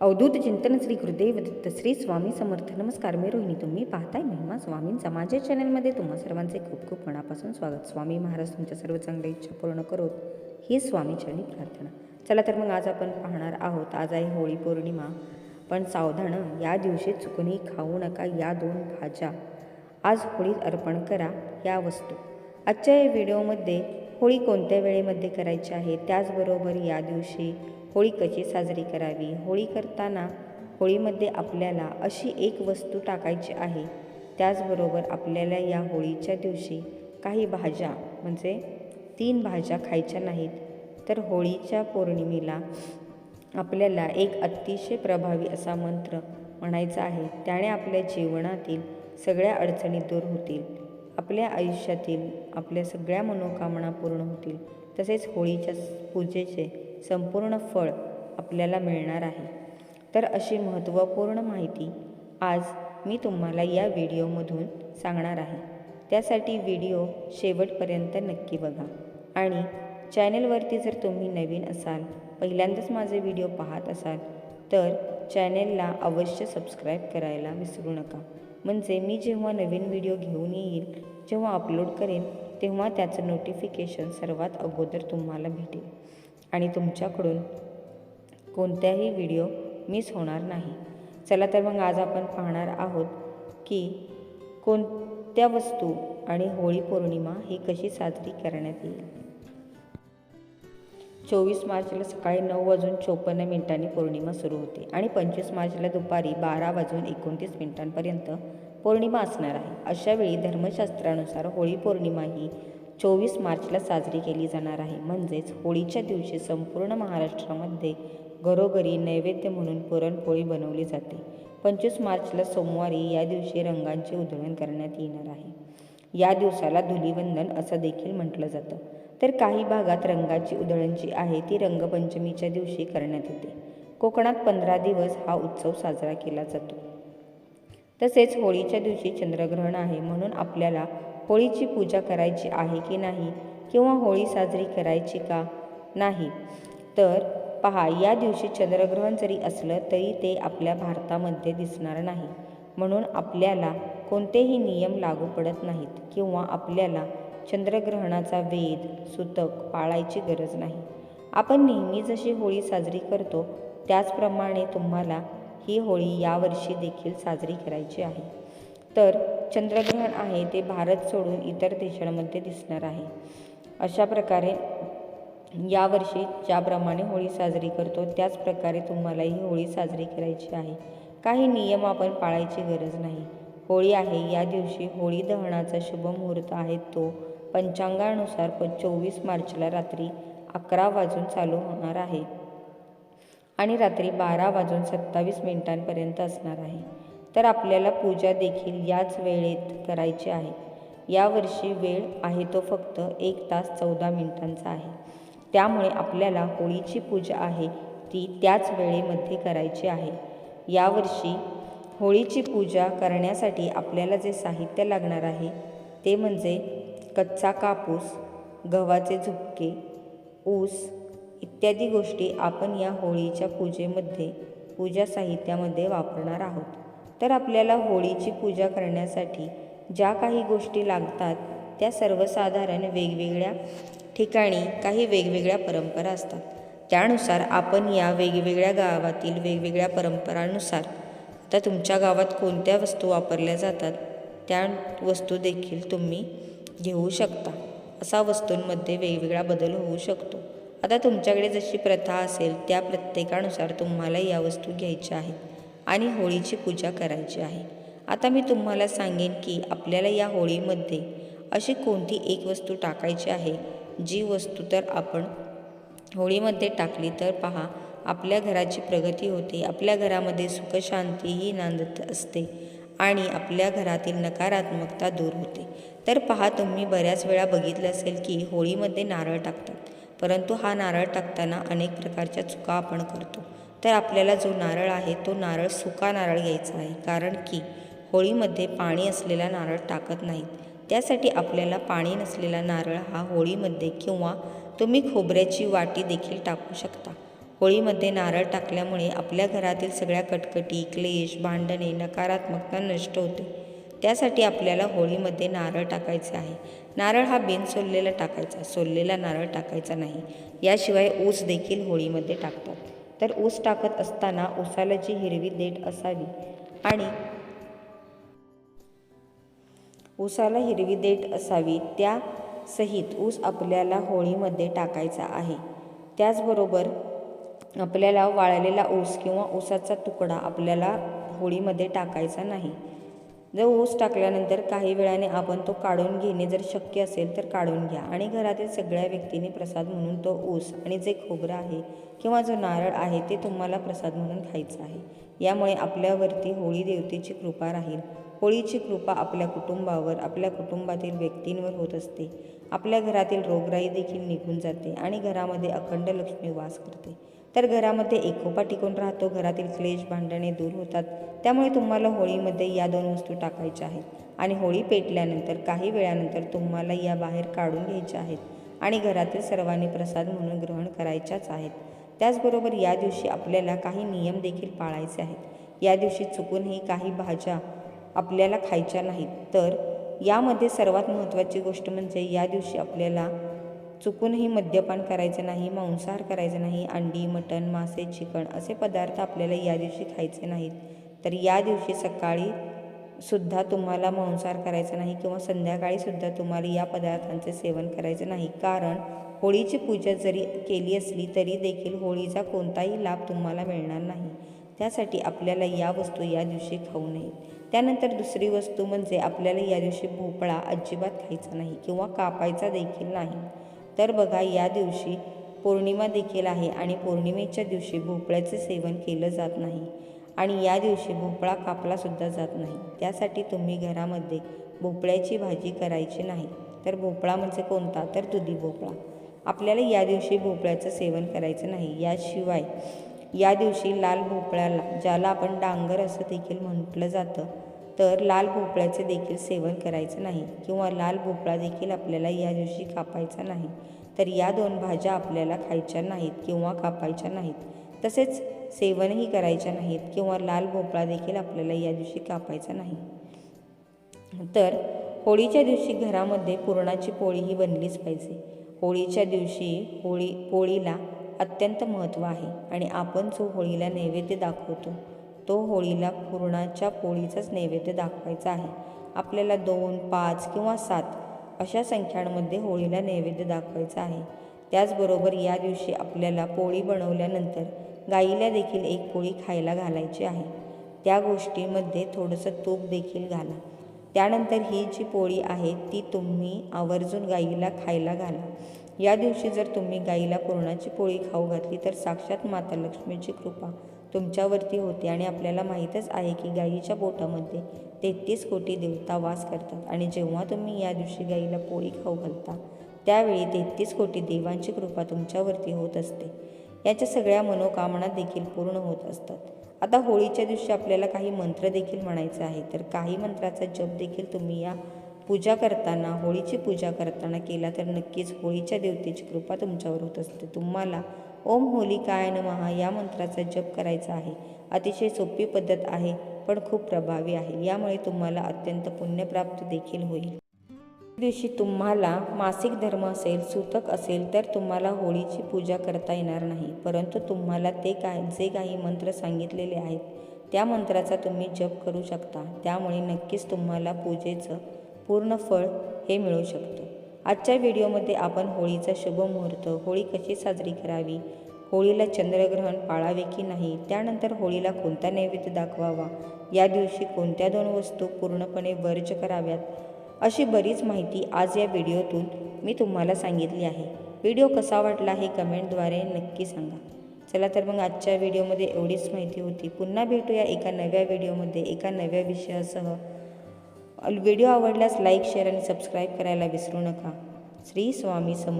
अवधूत चिंतन श्री गुरुदेव दत्त श्री स्वामी समर्थ. नमस्कार मी रोहिणी. तुम्ही पाहताय महिमा स्वामींचा माझ्या चॅनलमध्ये तुम्हा सर्वांचे खूप खूप मनापासून स्वागत. स्वामी महाराज तुमच्या सर्व चांगल्या इच्छा पूर्ण करोत. ही स्वामीचरणी प्रार्थना. चला तर मग आज आपण पाहणार आहोत आज आहे होळी पौर्णिमा. पण सावधान या दिवशी चुकूनही खाऊ नका या दोन भाज्या. आज होळीत अर्पण करा या वस्तू. आजच्या या व्हिडिओमध्ये होळी कोणत्या वेळेमध्ये करायची आहे त्याचबरोबर या दिवशी होळी कशी साजरी करावी? होळी करताना होळीमध्ये आपल्याला अशी एक वस्तू टाकायची आहे. त्याचबरोबर आपल्याला या होळीच्या दिवशी काही भाज्या म्हणजे तीन भाज्या खायच्या नाहीत तर होळीच्या पौर्णिमेला आपल्याला एक अतिशय प्रभावी असा मंत्र म्हणायचा आहे. त्याने आपल्या जीवनातील सगळ्या अडचणी दूर होतील. आपल्या आयुष्यातील आपल्या सगळ्या मनोकामना पूर्ण होतील. तसेच होळीच्या पूजेचे संपूर्ण फळ आपल्याला मिळणार आहे. तर अशी महत्त्वपूर्ण माहिती आज मी तुम्हाला या व्हिडिओमधून सांगणार आहे. त्यासाठी व्हिडिओ शेवटपर्यंत नक्की बघा. आणि चॅनलवरती जर तुम्ही नवीन असाल पहिल्यांदाच माझे व्हिडिओ पाहत असाल तर चॅनेलला अवश्य सबस्क्राईब करायला विसरू नका. म्हणजे मी जेव्हा नवीन व्हिडिओ घेऊन येईल जेव्हा अपलोड करेन तेव्हा त्याचं नोटिफिकेशन सर्वात अगोदर तुम्हाला भेटेल. आणि तुमच्याकडून कोणत्याही व्हिडिओ मिस होणार नाही. चला तर मग आज आपण पाहणार आहोत की कोणत्या वस्तू आणि होळी पौर्णिमा ही कशी साजरी करण्यात येईल. चोवीस मार्चला सकाळी नऊ वाजून चोपन्न मिनिटांनी पौर्णिमा सुरू होते आणि पंचवीस मार्चला दुपारी बारा वाजून एकोणतीस मिनिटांपर्यंत पौर्णिमा असणार आहे. अशावेळी धर्मशास्त्रानुसार होळी पौर्णिमा ही चोवीस मार्चला साजरी केली जाणार आहे. म्हणजेच होळीच्या दिवशी संपूर्ण महाराष्ट्रामध्ये घरोघरी नैवेद्य म्हणून पुरणपोळी बनवली जाते. पंचवीस मार्चला सोमवारी या दिवशी रंगांचे उधळण करण्यात येणार आहे. या दिवसाला धुलीवंदन असं देखील म्हटलं जातं. तर काही भागात रंगाची उधळण जी आहे ती रंगपंचमीच्या दिवशी करण्यात येते. कोकणात पंधरा दिवस हा उत्सव साजरा केला जातो. तसेच होळीच्या दिवशी चंद्रग्रहण आहे म्हणून आपल्याला होळीची पूजा करायची आहे की नाही? किंवा होळी साजरी करायची का? नाही. तर पहा या दिवशी चंद्रग्रहण जरी असलं तरी ते आपल्या भारतामध्ये दिसणार नाही. म्हणून आपल्याला कोणतेही नियम लागू पडत नाहीत किंवा आपल्याला चंद्रग्रहणाचा वेध सुतक पाळायची गरज नाही. आपण नेहमी जशी होळी साजरी करतो त्याचप्रमाणे तुम्हाला ही होळी यावर्षी देखील साजरी करायची आहे. तर चंद्रग्रहण आहे ते भारत सोडून इतर देशांमध्ये दिसणार आहे. अशा प्रकारे यावर्षी ज्याप्रमाणे होळी साजरी करतो त्याच प्रकारे तुम्हाला ही होळी साजरी करायची आहे. काही नियम आपण पाळायची गरज नाही. होळी आहे या दिवशी होळी दहनाचा शुभ मुहूर्त आहे तो पंचांगानुसार पण चोवीस मार्चला रात्री अकरा वाजून चालू होणार आहे आणि रात्री बारा वाजून सत्तावीस मिनिटांपर्यंत असणार आहे. तर आपल्याला पूजा देखील याच वेळेत करायची आहे. यावर्षी वेळ आहे तो फक्त एक तास चौदा मिनिटांचा आहे. त्यामुळे आपल्याला होळीची पूजा आहे ती त्याच वेळेमध्ये करायची आहे. यावर्षी होळीची पूजा करण्यासाठी आपल्याला जे साहित्य लागणार आहे ते म्हणजे कच्चा कापूस गव्हाचे झुपके ऊस इत्यादी गोष्टी आपण या होळीच्या पूजेमध्ये पूजा साहित्यामध्ये वापरणार आहोत. तर आपल्याला होळीची पूजा करण्यासाठी ज्या काही गोष्टी लागतात त्या सर्वसाधारण वेगवेगळ्या ठिकाणी काही वेगवेगळ्या परंपरा असतात. त्यानुसार आपण या वेगवेगळ्या गावातील वेगवेगळ्या परंपरानुसार आता तुमच्या गावात कोणत्या वस्तू वापरल्या जातात त्या वस्तू देखील तुम्ही घेऊ शकता. असा वस्तूंमध्ये वेगवेगळा बदल होऊ शकतो. आता तुमच्याकडे जशी प्रथा असेल त्या प्रत्येकानुसार तुम्हाला या वस्तू घ्यायच्या आहेत. आणि होळीची पूजा करायची आहे. आता मी तुम्हाला सांगेन की आपल्याला या होळीमध्ये अशी कोणती एक वस्तू टाकायची आहे? जी वस्तू तर आपण होळीमध्ये टाकली तर पहा आपल्या घराची प्रगती होते आपल्या घरामध्ये सुखशांतीही नांदत असते आणि आपल्या घरातील नकारात्मकता दूर होते. तर पहा तुम्ही बऱ्याच वेळा बघितलं असेल की होळीमध्ये नारळ टाकतात. परंतु हा नारळ टाकताना अनेक प्रकारच्या चुका आपण करतो. तर आपल्याला जो नारळ आहे तो नारळ सुका नारळ घ्यायचा आहे. कारण की होळीमध्ये पाणी असलेला नारळ टाकत नाहीत. त्यासाठी आपल्याला पाणी नसलेला नारळ हा होळीमध्ये किंवा तुम्ही खोबऱ्याची वाटी देखील टाकू शकता. होळीमध्ये नारळ टाकल्यामुळे आपल्या घरातील सगळ्या कटकटी क्लेश भांडणे नकारात्मकता नष्ट होते. त्यासाठी आपल्याला होळीमध्ये नारळ टाकायचे आहे. नारळ हा बिन सोललेला टाकायचा सोललेला नारळ टाकायचा नाही. याशिवाय ऊस देखील होळीमध्ये टाकतात. तर ऊस टाकत असताना ऊसाला जी हिरवी देठ असावी आणि ऊसाला हिरवी देठ असावी त्या सहित ऊस आपल्याला होळीमध्ये टाकायचा आहे. त्याचबरोबर आपल्याला वाळलेला ऊस किंवा ऊसाचा तुकडा आपल्याला होळीमध्ये टाकायचा नाही. जर ऊस टाकल्यानंतर काही वेळाने आपण तो काढून घेणे जर शक्य असेल तर काढून घ्या. आणि घरातील सगळ्या व्यक्तींनी प्रसाद म्हणून तो ऊस आणि जे खोबरं आहे किंवा जो नारळ आहे ते तुम्हाला प्रसाद म्हणून खायचं आहे. यामुळे आपल्यावरती होळी देवतेची कृपा राहील. होळीची कृपा आपल्या कुटुंबावर आपल्या कुटुंबातील व्यक्तींवर होत असते. आपल्या घरातील रोगराई देखील निघून जाते आणि घरामध्ये अखंड लक्ष्मी वास करते. तर घरामध्ये एकोपा टिकून राहतो. घरातील क्लेश भांडणे दूर होतात. त्यामुळे तुम्हाला होळीमध्ये या दोन वस्तू टाकायच्या आहेत. आणि होळी पेटल्यानंतर काही वेळानंतर तुम्हाला या बाहेर काढून घ्यायच्या आहेत आणि घरातील सर्वांनी प्रसाद म्हणून ग्रहण करायच्याच आहेत. त्याचबरोबर या दिवशी आपल्याला काही नियम देखील पाळायचे आहेत. या दिवशी चुकूनही काही भाज्या आपल्याला खायच्या नाहीत. तर यामध्ये सर्वात महत्त्वाची गोष्ट म्हणजे या दिवशी आपल्याला चुकूनही मद्यपान करायचं नाही मांसाहार करायचं नाही अंडी मटण मासे चिकन असे पदार्थ आपल्याला या दिवशी खायचे नाहीत. तर या दिवशी सकाळी सुद्धा तुम्हाला मांसाहार करायचा नाही किंवा संध्याकाळी सुद्धा तुम्हाला या पदार्थांचे सेवन करायचे नाही. कारण होळीची पूजा जरी केली असली तरी देखील होळीचा कोणताही लाभ तुम्हाला मिळणार नाही. त्यासाठी आपल्याला या वस्तू या दिवशी खाऊ नयेत. त्यानंतर दुसरी वस्तू म्हणजे आपल्याला या दिवशी भोपळा अजिबात खायचा नाही किंवा कापायचा देखील नाही. तर बघा या दिवशी पौर्णिमा देखील आहे आणि पौर्णिमेच्या दिवशी भोपळ्याचे सेवन केलं जात नाही आणि या दिवशी भोपळा कापलासुद्धा जात नाही. त्यासाठी तुम्ही घरामध्ये भोपळ्याची भाजी करायची नाही. तर भोपळा म्हणजे कोणता? तर दुधी भोपळा. आपल्याला या दिवशी भोपळ्याचं सेवन करायचं नाही. याशिवाय या दिवशी लाल भोपळ्याला ज्याला आपण डांगर असं देखील म्हटलं जातं तर लाल भोपळ्याचे देखील सेवन करायचं नाही किंवा लाल भोपळा देखील आपल्याला या दिवशी कापायचा नाही. तर या दोन भाज्या आपल्याला खायच्या नाहीत किंवा कापायच्या नाहीत. तसेच सेवनही करायच्या नाहीत किंवा लाल भोपळा देखील आपल्याला या दिवशी कापायचा नाही. तर होळीच्या दिवशी घरामध्ये पुरणाची पोळी ही बनलीच पाहिजे. होळीच्या दिवशी होळी पोळीला अत्यंत महत्त्व आहे आणि आपण जो होळीला नैवेद्य दाखवतो तो होळीला पुरणाच्या पोळीचाच नैवेद्य दाखवायचा आहे. आपल्याला दोन पाच किंवा सात अशा संख्यांमध्ये होळीला नैवेद्य दाखवायचा आहे. त्याचबरोबर या दिवशी आपल्याला पोळी बनवल्यानंतर गाईला देखील एक पोळी खायला घालायची आहे. त्या गोष्टीमध्ये थोडंसं तूप देखील घाला. त्यानंतर ही जी पोळी आहे ती तुम्ही आवर्जून गाईला खायला घाला. या दिवशी जर तुम्ही गाईला पुरणाची पोळी खाऊ घातली तर साक्षात माता लक्ष्मीची कृपा तुमच्यावरती होते आणि आपल्याला माहीतच आहे की गाईच्या पोटामध्ये तेहतीस कोटी देवता वास करतात आणि जेव्हा तुम्ही या दिवशी गाईला पोळी खाऊ घालता त्यावेळी तेहतीस कोटी देवांची कृपा तुमच्यावरती होत असते. याच्या सगळ्या मनोकामना देखील पूर्ण होत असतात. आता होळीच्या दिवशी आपल्याला काही मंत्र देखील म्हणायचं आहे तर काही मंत्राचा जप देखील तुम्ही या पूजा करताना होळीची पूजा करताना केला तर नक्कीच होळीच्या देवतेची कृपा तुमच्यावर होत असते. तुम्हाला ओम होलिकाय नमहा या मंत्राचा जप करायचा आहे. अतिशय सोपी पद्धत आहे पण खूप प्रभावी आहे. यामुळे तुम्हाला अत्यंत पुण्यप्राप्त देखील होईल. दिवशी तुम्हाला मासिक धर्म असेल सूतक असेल तर तुम्हाला होळीची पूजा करता येणार नाही. परंतु तुम्हाला ते काय जे काही मंत्र सांगितलेले आहेत त्या मंत्राचा तुम्ही जप करू शकता. त्यामुळे नक्कीच तुम्हाला पूजेचं पूर्ण फळ हे मिळू शकतं. आजच्या व्हिडिओमध्ये आपण होळीचा शुभ मुहूर्त होळी कशी साजरी करावी होळीला चंद्रग्रहण पाळावे की नाही त्यानंतर होळीला कोणता नैवेद्य दाखवावा या दिवशी कोणत्या दोन वस्तू पूर्णपणे वर्ज कराव्यात अशी बरीच माहिती आज या व्हिडिओतून मी तुम्हाला सांगितली आहे. व्हिडिओ कसा वाटला हे कमेंटद्वारे नक्की सांगा. चला तर मग आजच्या व्हिडिओमध्ये एवढीच माहिती होती. पुन्हा भेटूया एका नव्या व्हिडिओमध्ये एका नव्या विषयासह. व्हिडिओ आवडल्यास लाईक शेअर आणि सबस्क्राईब करायला विसरू नका. श्री स्वामी सम